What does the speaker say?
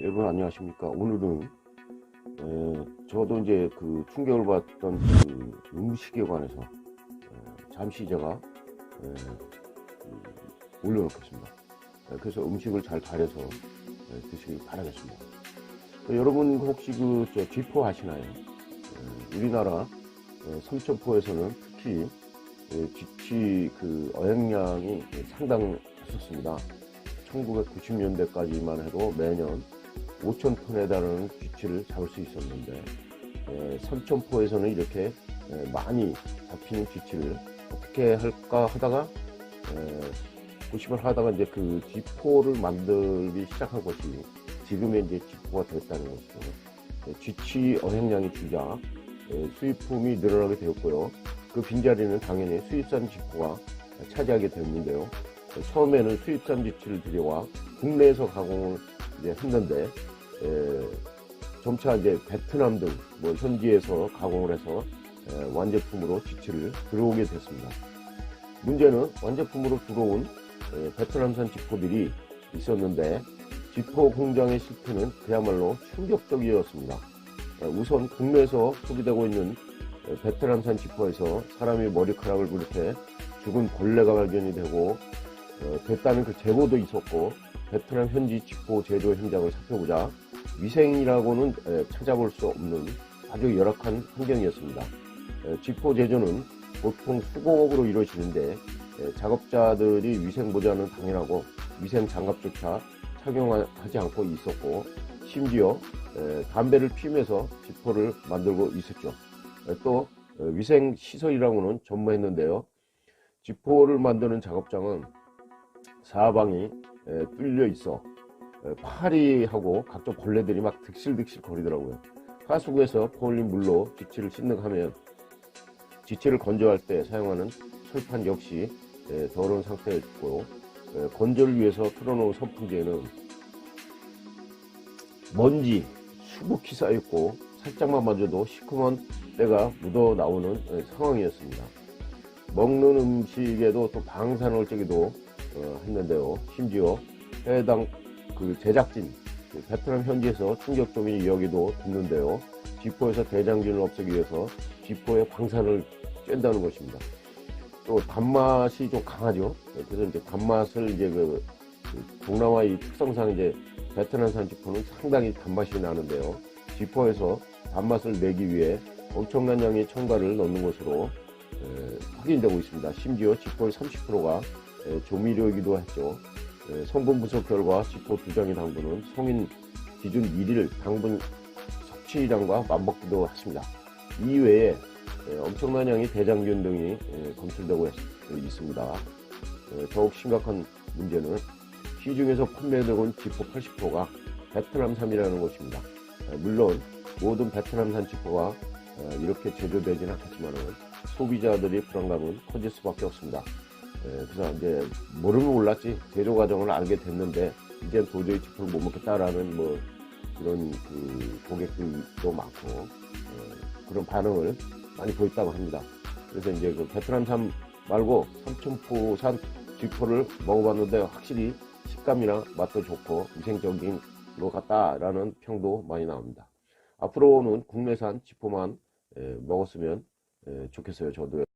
안녕하십니까. 오늘은 에, 저도 이제 그 충격을 받던 그 음식에 관해서 에, 잠시 제가 에, 그 올려놓겠습니다. 에, 그래서 음식을 잘 가려서 에, 드시길 바라겠습니다. 에, 여러분 혹시 그 저 쥐포 아시나요? 에, 우리나라 에, 삼천포에서는 특히 에, 쥐치 그 어획량이 상당했었습니다. 1990년대까지만 해도 매년 5천 톤에 달하는 쥐치를 잡을 수 있었는데 에, 삼천포에서는 이렇게 에, 많이 잡히는 쥐치를 어떻게 할까 하다가 에, 고심을 하다가 이제 그 쥐포를 만들기 시작한 것이 지금의 이제 쥐포가 됐다는 것이죠. 에, 쥐치 어획량이 줄자 에, 수입품이 늘어나게 되었고요. 그 빈자리는 당연히 수입산 쥐포가 차지하게 됐는데요. 처음에는 수입산 쥐치를 들여와 국내에서 가공을 이제 했는데 에, 점차 이제 베트남 등 뭐 현지에서 가공을 해서 에, 완제품으로 쥐치를 들어오게 됐습니다. 문제는 완제품으로 들어온 에, 베트남산 쥐포들이 있었는데 쥐포 공장의 실패는 그야말로 충격적이었습니다. 에, 우선 국내에서 소비되고 있는 에, 베트남산 쥐포에서 사람이 머리카락을 비롯해 죽은 벌레가 발견이 되고 어, 됐다는 그 제보도 있었고 베트남 현지 쥐포 제조 현장을 살펴보자 위생이라고는 에, 찾아볼 수 없는 아주 열악한 환경이었습니다. 에, 쥐포 제조는 보통 수공업으로 이루어지는데 에, 작업자들이 위생보자는 당연하고 위생 장갑조차 착용하지 않고 있었고 심지어 에, 담배를 피우면서 쥐포를 만들고 있었죠. 에, 또 어, 위생 시설이라고는 전무했는데요. 쥐포를 만드는 작업장은 사방이 에, 뚫려 있어 에, 파리하고 각종 벌레들이 막 득실득실 거리더라고요. 하수구에서 퍼올린 물로 쥐치를 씻는하면 쥐치를 건조할 때 사용하는 철판 역시 에, 더러운 상태였고 에, 건조를 위해서 틀어놓은 선풍기에는 먼지 수북히 쌓였고 살짝만 만져도 시커먼 때가 묻어 나오는 에, 상황이었습니다. 먹는 음식에도 또 방사능 얼적이도 어, 했는데요. 심지어 해당 그 제작진 그 베트남 현지에서 충격적인 이야기도 듣는데요. 쥐포에서 대장균을 없애기 위해서 쥐포에 방사를 쬐다는 것입니다. 또 단맛이 좀 강하죠. 그래서 이제 단맛을 이제 그, 그 동남아 이 특성상 이제 베트남산 쥐포는 상당히 단맛이 나는데요. 쥐포에서 단맛을 내기 위해 엄청난 양의 첨가를 넣는 것으로 에, 확인되고 있습니다. 심지어 쥐포의 30%가 에, 조미료이기도 했죠. 에, 성분 분석 결과 쥐포 두 장의 당분은 성인 기준 1일 당분 섭취량과 맞먹기도 했습니다. 이외에 에, 엄청난 양의 대장균 등이 에, 검출되고 있, 있습니다. 에, 더욱 심각한 문제는 시중에서 판매되고 있는 쥐포 80%가 베트남산이라는 것입니다. 에, 물론 모든 베트남산 쥐포가 어, 이렇게 제조되지는 않겠지만은 소비자들의 불안감은 커질 수밖에 없습니다. 에, 그래서 이제 모르면 몰랐지 제조 과정을 알게 됐는데 이제 도저히 쥐포를 못 먹겠다라는 뭐 그런 그 고객들도 많고 어, 그런 반응을 많이 보였다고 합니다. 그래서 이제 그 베트남산 말고 삼천포산 쥐포를 먹어봤는데 확실히 식감이나 맛도 좋고 위생적인 것 같다라는 평도 많이 나옵니다. 앞으로는 국내산 쥐포만 에, 먹었으면 에, 좋겠어요. 저도.